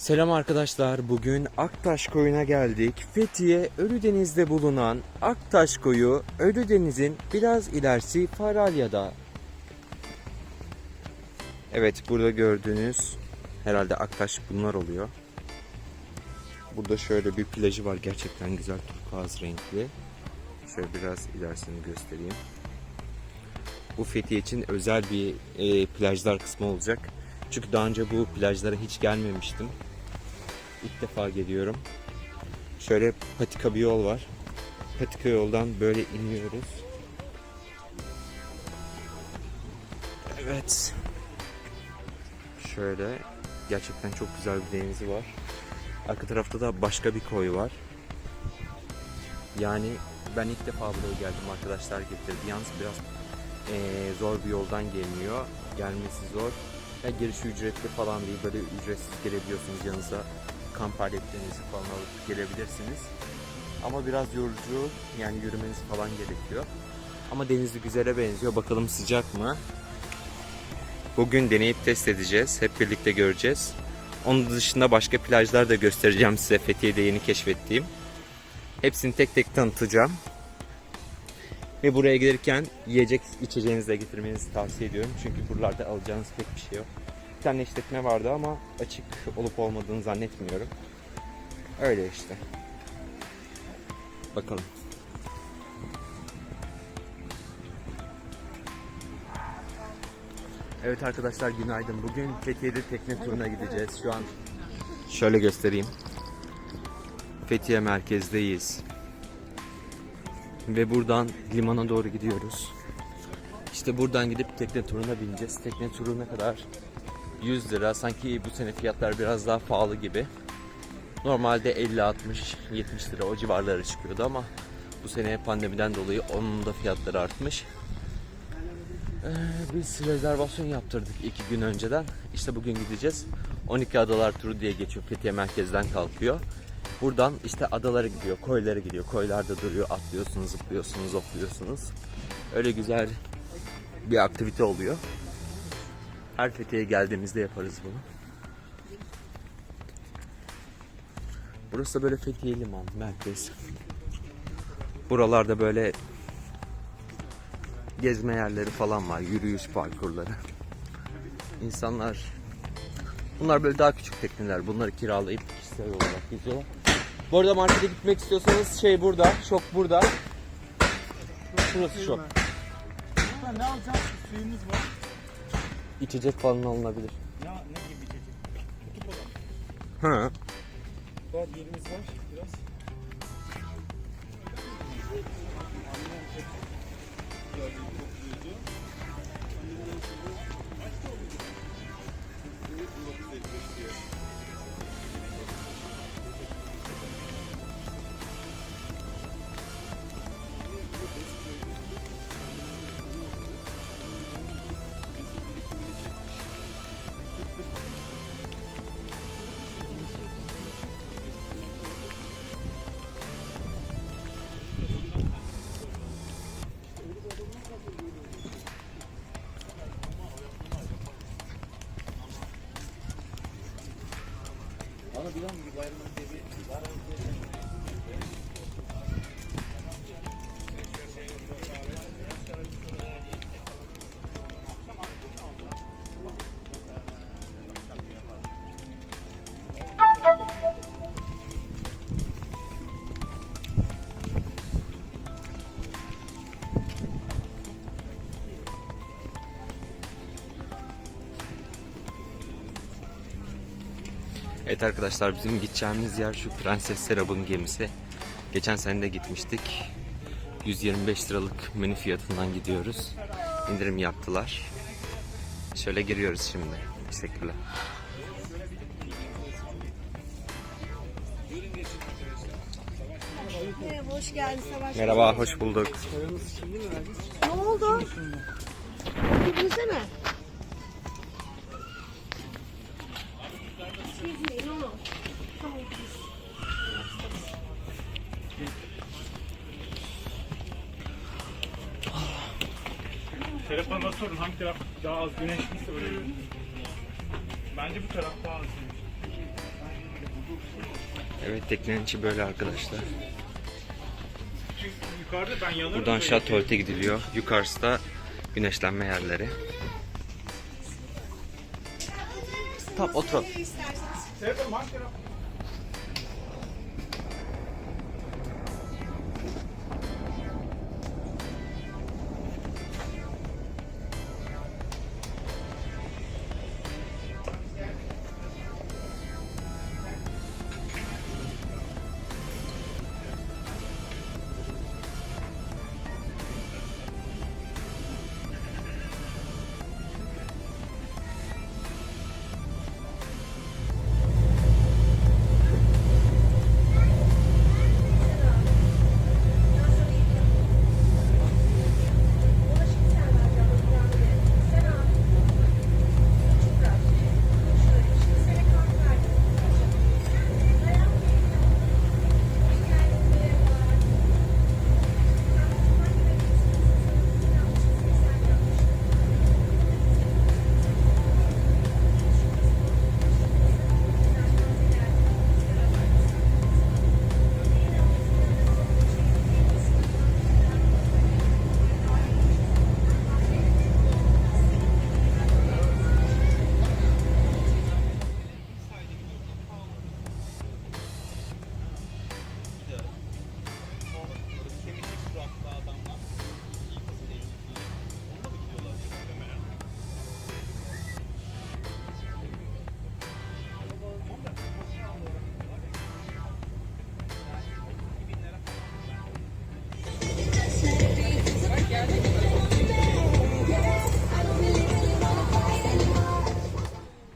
Selam arkadaşlar. Bugün Aktaş Koyu'na geldik. Fethiye Ölüdeniz'de bulunan Aktaş Koyu, Ölüdeniz'in biraz ilerisi Faralya'da. Evet, burada gördüğünüz herhalde Aktaş bunlar oluyor. Burada şöyle bir plajı var. Gerçekten güzel turkuaz renkli. Şöyle biraz ilerisini göstereyim. Bu Fethiye için özel bir e, plajlar kısmı olacak. Çünkü daha önce bu plajlara hiç gelmemiştim. İlk defa geliyorum. Şöyle patika bir yol var. Patika yoldan böyle iniyoruz. Evet. Şöyle gerçekten çok güzel bir denizi var. Arka tarafta da başka bir koy var. Yani ben ilk defa buraya geldim arkadaşlar getirdi. Yalnız biraz eee, zor bir yoldan geliniyor. Gelmesi zor. Ya girişi ücretli falan değil. Böyle ücretsiz gelebiliyorsunuz yanınıza kamp aletlerinizi falan alıp gelebilirsiniz. Ama biraz yorucu yani yürümeniz falan gerekiyor. Ama denizi güzele benziyor. Bakalım sıcak mı? Bugün deneyip test edeceğiz. Hep birlikte göreceğiz. Onun dışında başka plajlar da göstereceğim size Fethiye'de yeni keşfettiğim. Hepsini tek tek tanıtacağım. Ve buraya gelirken yiyecek içeceğinizi de getirmenizi tavsiye ediyorum. Çünkü buralarda alacağınız pek bir şey yok. Bir tane işletme vardı ama açık olup olmadığını zannetmiyorum. Öyle işte. Bakalım. Evet arkadaşlar günaydın. Bugün Fethiye'de tekne turuna gideceğiz. Şu an şöyle göstereyim. Fethiye merkezdeyiz. Ve buradan limana doğru gidiyoruz. İşte buradan gidip tekne turuna bineceğiz. Tekne turu ne kadar? 100 lira. Sanki bu sene fiyatlar biraz daha pahalı gibi. Normalde 50, 60, 70 lira o civarlara çıkıyordu ama bu sene pandemiden dolayı onun da fiyatları artmış. Ee, biz rezervasyon yaptırdık iki gün önceden. İşte bugün gideceğiz. 12 adalar turu diye geçiyor. Fethiye merkezden kalkıyor. Buradan işte adalara gidiyor, koylara gidiyor. Koylarda duruyor, atlıyorsunuz, zıplıyorsunuz, hopluyorsunuz. Öyle güzel bir aktivite oluyor. Her Fethiye'ye geldiğimizde yaparız bunu. Burası da böyle Fethiye Liman merkez. Buralarda böyle gezme yerleri falan var, yürüyüş parkurları. İnsanlar bunlar böyle daha küçük tekneler. Bunları kiralayıp kişisel olarak geziyorlar. Bu arada markete gitmek istiyorsanız şey burada, şok burada. Şurası şok. Ne alacağız? Suyumuz var. İçecek falan alınabilir. Ya ne gibi içecek? Kutup olan. Hı. Var yerimiz var biraz. Bana Evet arkadaşlar bizim gideceğimiz yer şu Prenses Serap'ın gemisi. Geçen sene de gitmiştik. 125 liralık menü fiyatından gidiyoruz. İndirim yaptılar. Şöyle giriyoruz şimdi. Teşekkürler. Merhaba, hoş geldin Savaş. Merhaba, hoş bulduk. Ne oldu? Gidinize Telefona sorun hangi taraf daha az güneşliyse öyle. Bence bu taraf daha az güneşli. Evet teknenin içi böyle arkadaşlar. Çünkü yukarıda ben yanarım. Buradan böyle. tuvalete gidiliyor. Yukarısı da güneşlenme yerleri. Tamam oturalım.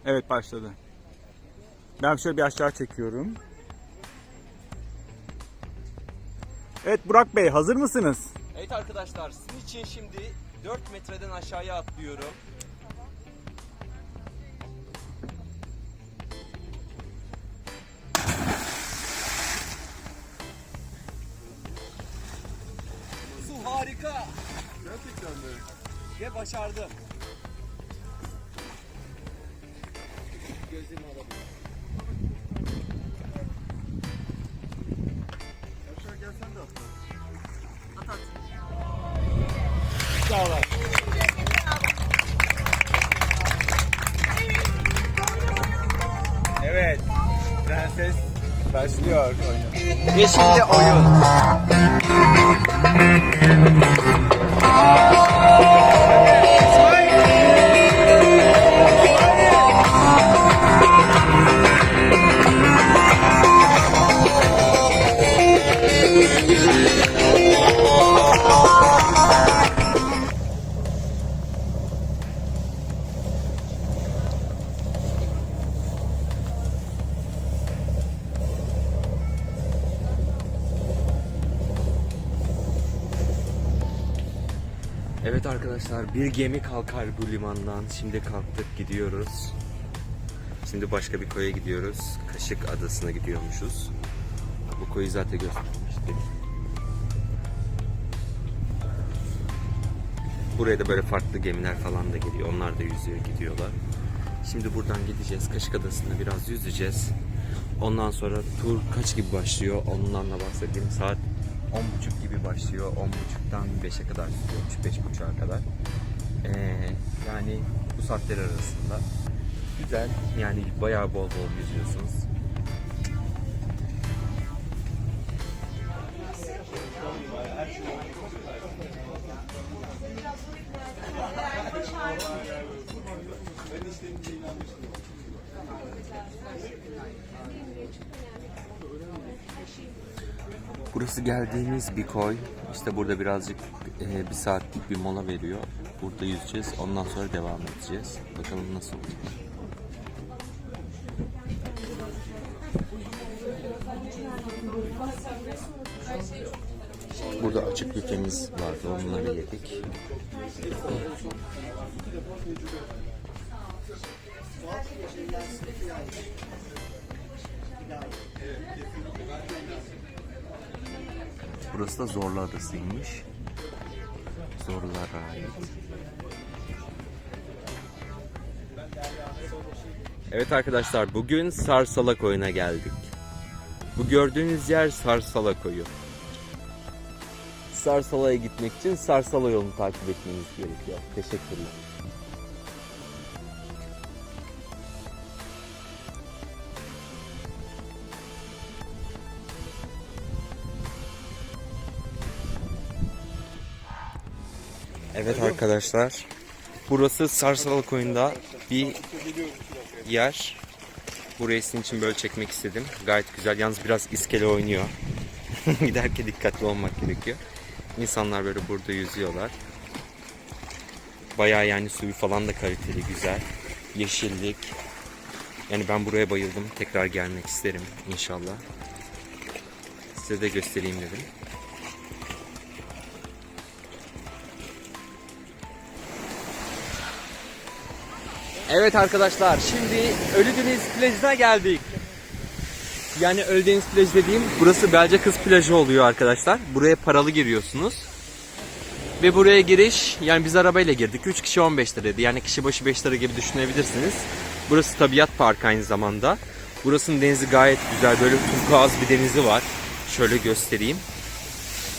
Evet başladı. Ben şöyle bir aşağı çekiyorum. Evet Burak Bey hazır mısınız? Evet arkadaşlar sizin için şimdi 4 metreden aşağıya atlıyorum. Harika. Gerçekten mi? Ve başardım. Gözlerimi alabilirim. At at. Evet. Prenses başlıyor oyunu. Ve şimdi oyun. Arkadaşlar bir gemi kalkar bu limandan. Şimdi kalktık gidiyoruz. Şimdi başka bir koya gidiyoruz. Kaşık Adası'na gidiyormuşuz. Bu koyu zaten göstermiştik. Buraya da böyle farklı gemiler falan da geliyor. Onlar da yüzüyor gidiyorlar. Şimdi buradan gideceğiz. Kaşık Adası'nda biraz yüzeceğiz. Ondan sonra tur kaç gibi başlıyor ondan da bahsedeyim. Saat 10.30 gibi başlıyor. 10.30'dan 5'e kadar sürüyormuş. 5.30'a kadar. Ee, yani bu saatler arasında. Güzel. Yani bayağı bol bol yüzüyorsunuz. Burası geldiğimiz bir koy. İşte burada birazcık e, bir saatlik bir mola veriyor. Burada yüzeceğiz. Ondan sonra devam edeceğiz. Bakalım nasıl olacak. Burada açık büfemiz vardı. Onları yedik. Burası da Zorlu Adası'ymış. Zorlulara ait. Evet arkadaşlar bugün Sarsalak oyuna geldik. Bu gördüğünüz yer Sarsala koyu. Sarsala'ya gitmek için Sarsala yolunu takip etmeniz gerekiyor. Teşekkürler. Evet arkadaşlar. Burası Sarsala koyunda bir yer. Burayı sizin için böyle çekmek istedim. Gayet güzel. Yalnız biraz iskele oynuyor. Giderken dikkatli olmak gerekiyor. İnsanlar böyle burada yüzüyorlar. Bayağı yani suyu falan da kaliteli, güzel. Yeşillik. Yani ben buraya bayıldım. Tekrar gelmek isterim inşallah. Size de göstereyim dedim. Evet arkadaşlar şimdi Ölüdeniz plajına geldik. Yani Ölüdeniz plajı dediğim burası Belce Kız plajı oluyor arkadaşlar. Buraya paralı giriyorsunuz. Ve buraya giriş yani biz arabayla girdik. 3 kişi 15 liraydı. Yani kişi başı 5 lira gibi düşünebilirsiniz. Burası tabiat parkı aynı zamanda. Burasının denizi gayet güzel. Böyle turkuaz bir denizi var. Şöyle göstereyim.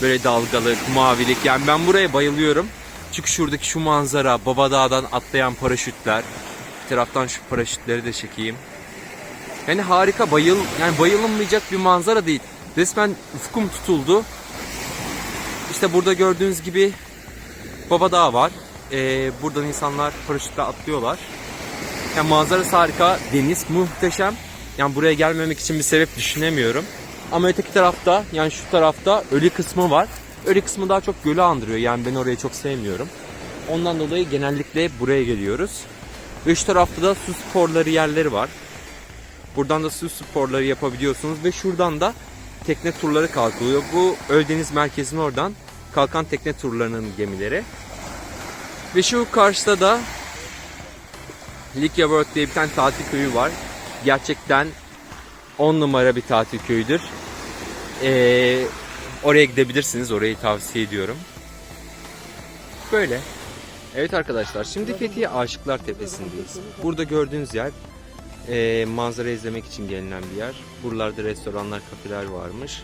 Böyle dalgalık, mavilik. Yani ben buraya bayılıyorum. Çünkü şuradaki şu manzara, Baba Dağ'dan atlayan paraşütler. Taraftan şu paraşütleri de çekeyim. Yani harika, bayıl yani bayılınmayacak bir manzara değil. Resmen ufkum tutuldu. İşte burada gördüğünüz gibi Baba Dağ var. Ee, buradan insanlar paraşütle atlıyorlar. Yani manzarası harika, deniz muhteşem. Yani buraya gelmemek için bir sebep düşünemiyorum. Ama öteki tarafta yani şu tarafta ölü kısmı var. Ölü kısmı daha çok gölü andırıyor. Yani ben orayı çok sevmiyorum. Ondan dolayı genellikle buraya geliyoruz. Şu tarafta da su sporları yerleri var. Buradan da su sporları yapabiliyorsunuz ve şuradan da tekne turları kalkıyor. Bu Ölüdeniz merkezinin oradan kalkan tekne turlarının gemileri. Ve şu karşıda da Likya World diye bir tane tatil köyü var. Gerçekten 10 numara bir tatil köyüdür. Ee, oraya gidebilirsiniz. Orayı tavsiye ediyorum. Böyle. Evet arkadaşlar şimdi Fethiye Aşıklar Tepesi'ndeyiz. Burada gördüğünüz yer e, manzara izlemek için gelinen bir yer. Buralarda restoranlar, kafeler varmış.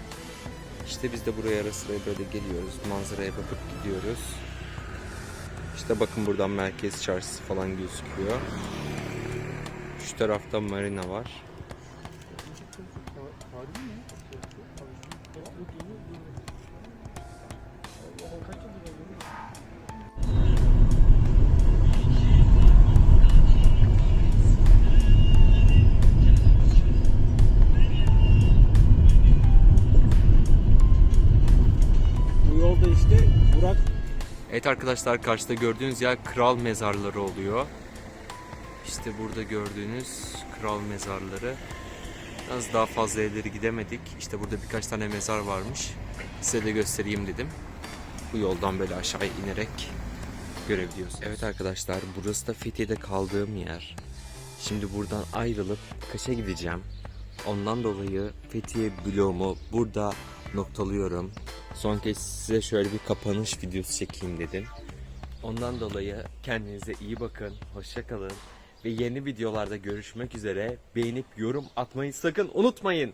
İşte biz de buraya ara sıra böyle geliyoruz. Manzaraya bakıp gidiyoruz. İşte bakın buradan merkez çarşısı falan gözüküyor. Şu tarafta marina var. Evet arkadaşlar karşıda gördüğünüz yer kral mezarları oluyor. İşte burada gördüğünüz kral mezarları. Biraz daha fazla ileri gidemedik. İşte burada birkaç tane mezar varmış. Size de göstereyim dedim. Bu yoldan böyle aşağı inerek görebiliyorsunuz. Evet arkadaşlar burası da Fethiye'de kaldığım yer. Şimdi buradan ayrılıp Kaş'a gideceğim. Ondan dolayı Fethiye vlogumu burada noktalıyorum. Son kez size şöyle bir kapanış videosu çekeyim dedim. Ondan dolayı kendinize iyi bakın, hoşça kalın ve yeni videolarda görüşmek üzere. Beğenip yorum atmayı sakın unutmayın.